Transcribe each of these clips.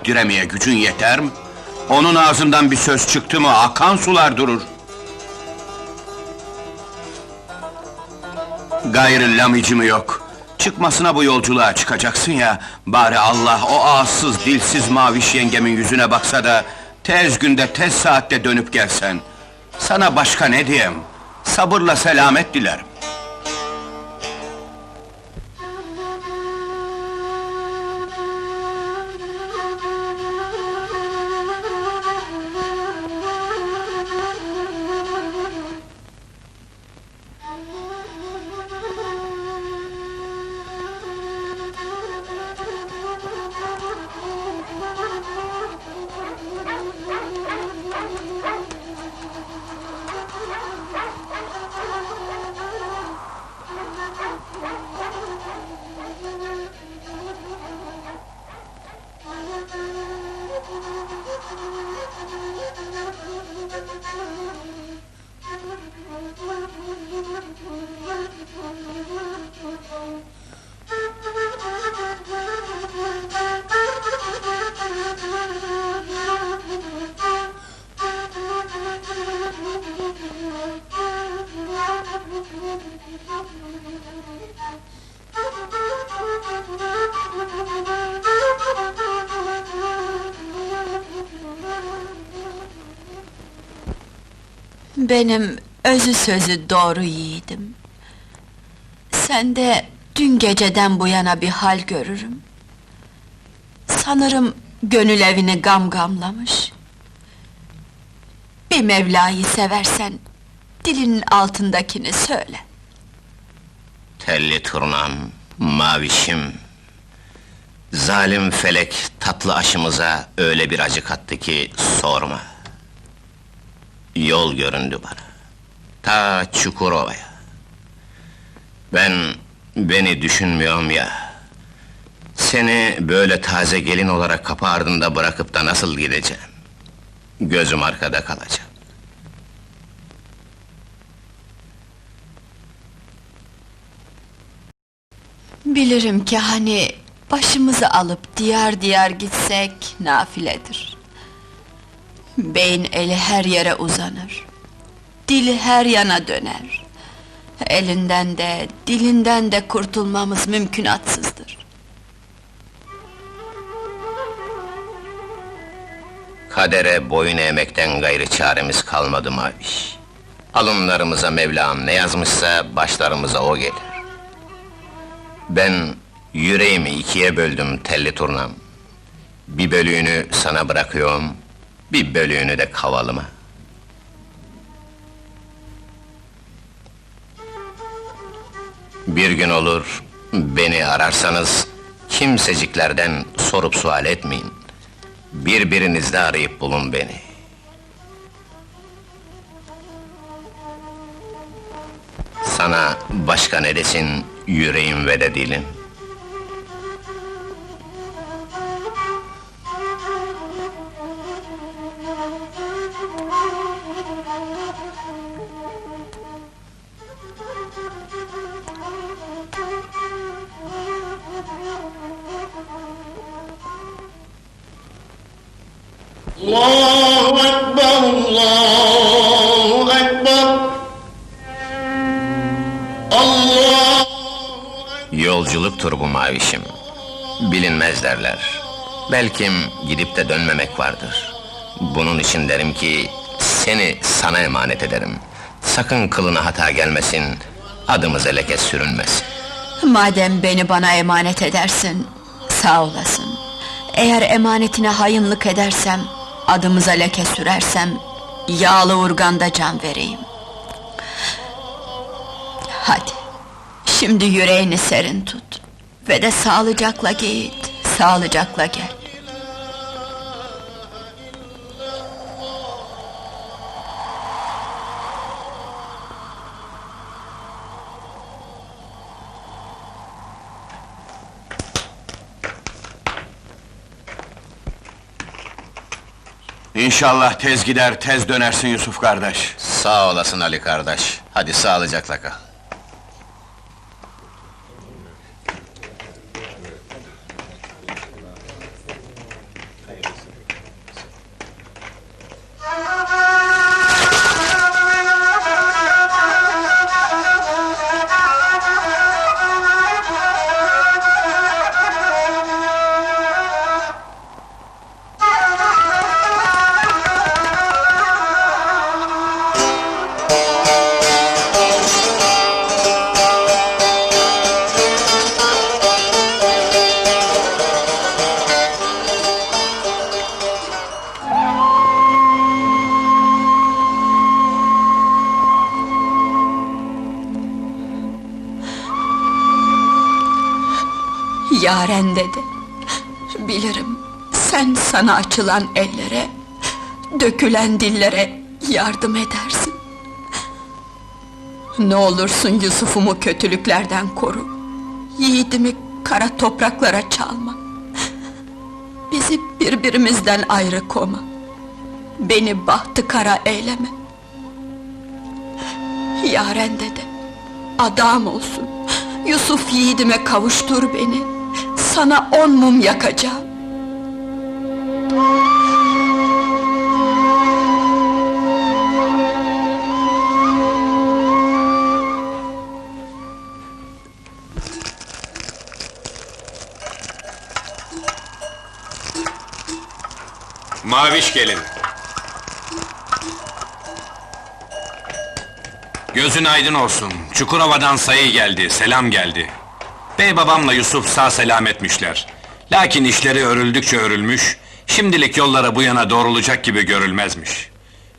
ayak diremeye gücün yeter mi? Onun ağzından bir söz çıktı mı akan sular durur. Gayrı lamicimi yok. Çıkmasına bu yolculuğa çıkacaksın ya, bari Allah o ağızsız, dilsiz maviş yengemin yüzüne baksa da... ...tez günde, tez saatte dönüp gelsen. Sana başka ne diyeyim? Sabırla selamet dilerim. Benim özü sözü doğru yiğidim. Sen de dün geceden bu yana bir hal görürüm. Sanırım gönül evini gam gamlamış. Bir Mevla'yı seversen, dilinin altındakini söyle. Telli turnam, mavişim... Zalim felek tatlı aşımıza öyle bir acı kattı ki sorma. Yol göründü bana. Ta Çukurova'ya. Ben beni düşünmüyorum ya. Seni böyle taze gelin olarak kapı ardında bırakıp da nasıl gideceğim? Gözüm arkada kalacak. Bilirim ki hani başımızı alıp diyar diyar gitsek nafiledir. Beyin eli her yere uzanır. Dili her yana döner. Elinden de, dilinden de kurtulmamız mümkünatsızdır. Kadere boyun eğmekten gayrı çaremiz kalmadı Maviş. Alınlarımıza Mevlam ne yazmışsa başlarımıza o gelir. Ben yüreğimi ikiye böldüm telli turnam. Bir bölüğünü sana bırakıyorum, bir bölüğünü de kavalıma. Bir gün olur, beni ararsanız, kimseciklerden sorup sual etmeyin. Birbirinizde arayıp bulun beni. Sana başka ne desin yüreğim ve de dilim. Allah Yolculuktur bu mavişim. Bilinmez derler. Belkim gidip de dönmemek vardır. Bunun için derim ki, seni sana emanet ederim. Sakın kılına hata gelmesin, adımıza leke sürünmesin. Madem beni bana emanet edersin, sağ olasın. Eğer emanetine hayınlık edersem, adımıza leke sürersem, yağlı urganda can vereyim. Şimdi yüreğini serin tut. Ve de sağlıcakla git, sağlıcakla gel. İnşallah tez gider, tez dönersin Yusuf kardeş. Sağ olasın Ali kardeş. Hadi sağlıcakla kal. Yaren dedi. Bilirim, sen sana açılan ellere, dökülen dillere yardım edersin. Ne olursun Yusuf'umu kötülüklerden koru. Yiğidimi kara topraklara çalma. Bizi birbirimizden ayrı koma. Beni bahtı kara eyleme. Yaren dede, adam olsun. Yusuf yiğidime kavuştur beni. Sana on mum yakacağım. Maviş gelin. Gözün aydın olsun. Çukurova'dan sayı geldi, selam geldi. Bey babamla Yusuf sağ selametmişler. Lakin işleri örüldükçe örülmüş, şimdilik yollara bu yana doğrulacak gibi görülmezmiş.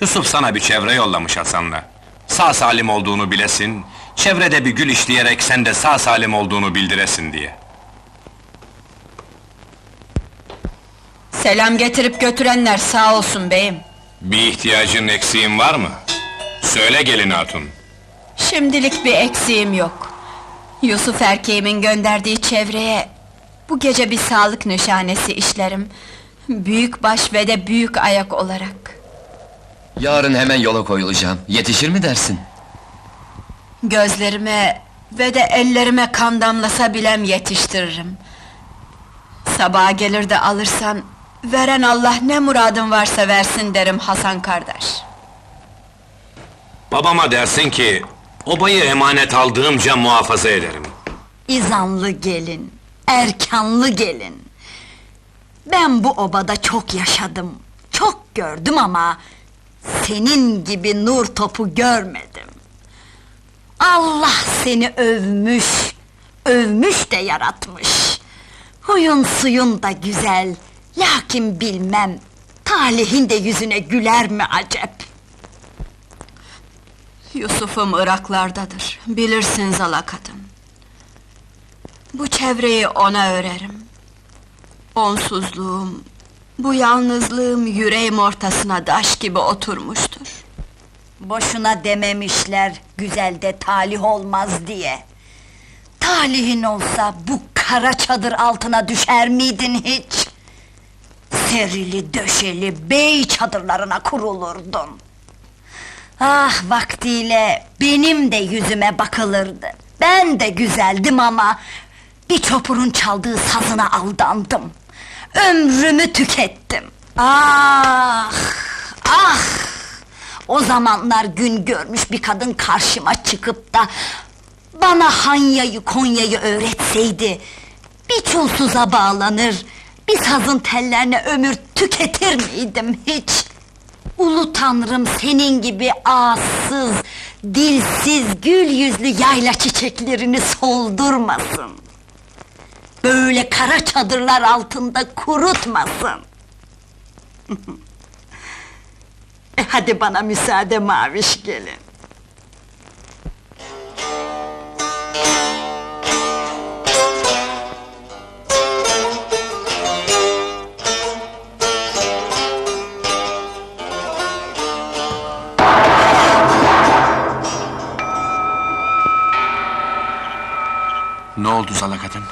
Yusuf sana bir çevre yollamış Hasan'la. Sağ salim olduğunu bilesin, çevrede bir gül işleyerek sen de sağ salim olduğunu bildiresin diye. Selam getirip götürenler sağ olsun beyim. Bir ihtiyacın eksiğin var mı? Söyle gelin hatun. Şimdilik bir eksiğim yok. Yusuf erkeğimin gönderdiği çevreye bu gece bir sağlık nişanesi işlerim. Büyük baş ve de büyük ayak olarak. Yarın hemen yola koyulacağım. Yetişir mi dersin? Gözlerime ve de ellerime kan damlasa bilem yetiştiririm. Sabaha gelir de alırsan, veren Allah ne muradın varsa versin derim Hasan kardeş. Babama dersin ki, obayı emanet aldığımca muhafaza ederim. İzanlı gelin, erkanlı gelin. Ben bu obada çok yaşadım, çok gördüm ama... ...senin gibi nur topu görmedim. Allah seni övmüş, övmüş de yaratmış. Huyun suyun da güzel, lakin bilmem... ...talihin de yüzüne güler mi acep? Yusuf'um Iraklardadır, bilirsin zala kadın. Bu çevreyi ona örerim. Onsuzluğum, bu yalnızlığım yüreğim ortasına daş gibi oturmuştur. Boşuna dememişler, güzel de talih olmaz diye. Talihin olsa bu kara çadır altına düşer miydin hiç? Serili döşeli bey çadırlarına kurulurdun. Ah vaktiyle benim de yüzüme bakılırdı. Ben de güzeldim ama... ...bir çopurun çaldığı sazına aldandım. Ömrümü tükettim. Ah! Ah! O zamanlar gün görmüş bir kadın karşıma çıkıp da... ...bana Hanya'yı Konya'yı öğretseydi... ...bir çulsuza bağlanır... ...bir sazın tellerine ömür tüketir miydim hiç? Ulu tanrım senin gibi ağızsız, dilsiz, gül yüzlü yayla çiçeklerini soldurmasın. Böyle kara çadırlar altında kurutmasın. e hadi bana müsaade maviş gelin. Ne oldu zala kadın?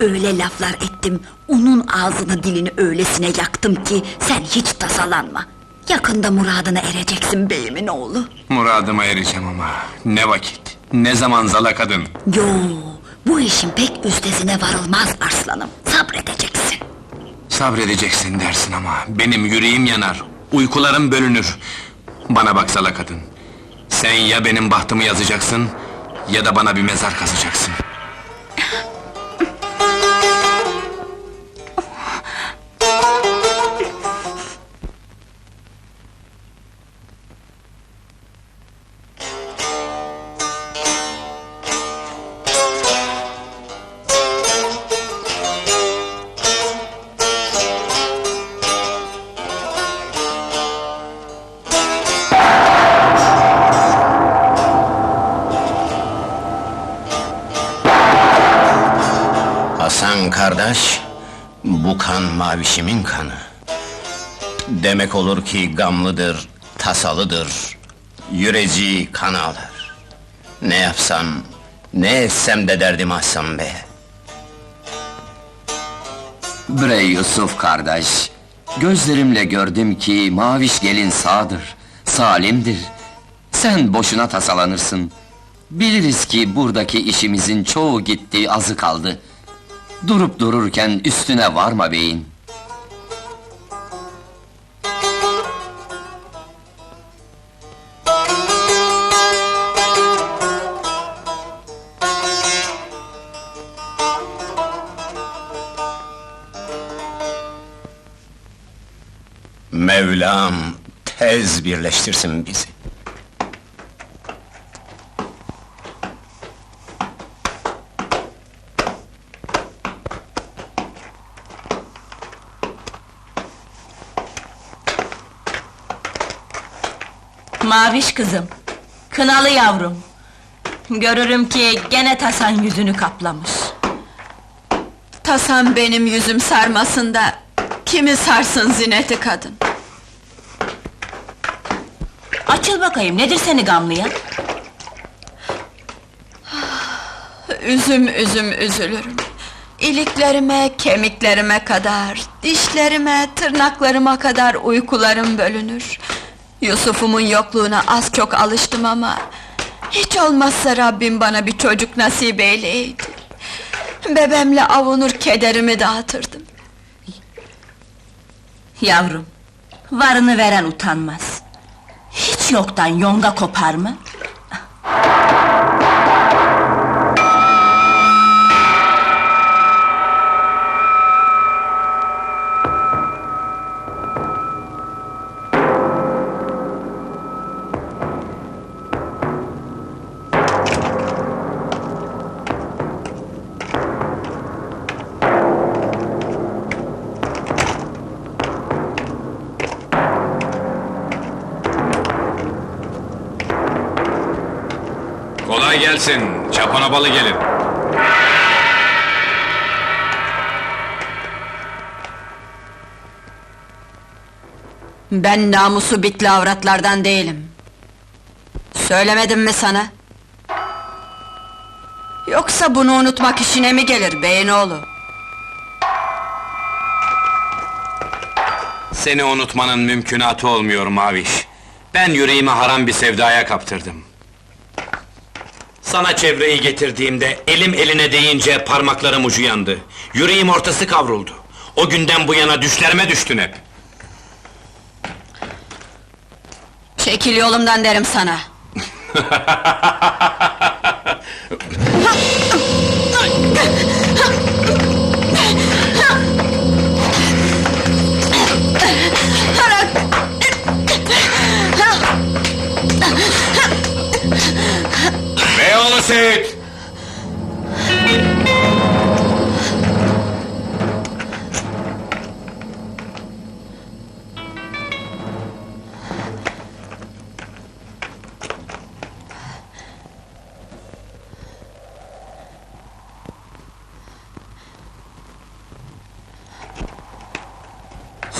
Öyle laflar ettim, unun ağzını dilini öylesine yaktım ki sen hiç tasalanma. Yakında muradına ereceksin beyimin oğlu. Muradıma ereceğim ama, ne vakit, ne zaman zala kadın? Yo, bu işin pek üstesine varılmaz arslanım. Sabredeceksin. Sabredeceksin dersin ama, benim yüreğim yanar, uykularım bölünür. Bana bak zala kadın, sen ya benim bahtımı yazacaksın, ya da bana bir mezar kazacaksın. Kardeş, bu kan mavişimin kanı. Demek olur ki gamlıdır, tasalıdır, yüreci kan ağlar. Ne yapsam, ne etsem de derdim Hasan Bey. Bre Yusuf kardeş, gözlerimle gördüm ki Maviş gelin sağdır, salimdir. Sen boşuna tasalanırsın. Biliriz ki buradaki işimizin çoğu gitti, azı kaldı. Durup dururken üstüne varma beyin. Mevlam tez birleştirsin bizi. Maviş kızım, kınalı yavrum. Görürüm ki gene tasan yüzünü kaplamış. Tasam benim yüzüm sarmasın da... ...kimi sarsın zineti kadın? Açıl bakayım, nedir seni gamlayan? Üzüm üzüm üzülürüm. İliklerime, kemiklerime kadar, dişlerime, tırnaklarıma kadar uykularım bölünür. Yusuf'umun yokluğuna az çok alıştım ama... ...hiç olmazsa Rabbim bana bir çocuk nasip eyleydi. Bebemle avunur kederimi dağıtırdım. Yavrum, varını veren utanmaz. Hiç yoktan yonga kopar mı? Gelsin, çapanobalı gelin. Ben namusu bitli avratlardan değilim. Söylemedim mi sana? Yoksa bunu unutmak işine mi gelir beyinoğlu? Seni unutmanın mümkünatı olmuyor Maviş. Ben yüreğimi haram bir sevdaya kaptırdım. Sana çevreyi getirdiğimde, elim eline değince parmaklarım ucu yandı. Yüreğim ortası kavruldu. O günden bu yana düşlerime düştün hep. Çekil yolumdan derim sana.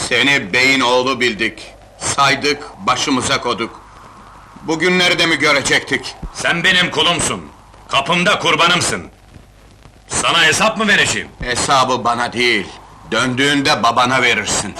Seni beyin oğlu bildik. Saydık, başımıza koduk. Bugünleri de mi görecektik? Sen benim kulumsun. Kapımda kurbanımsın. Sana hesap mı vereceğim? Hesabı bana değil, döndüğünde babana verirsin.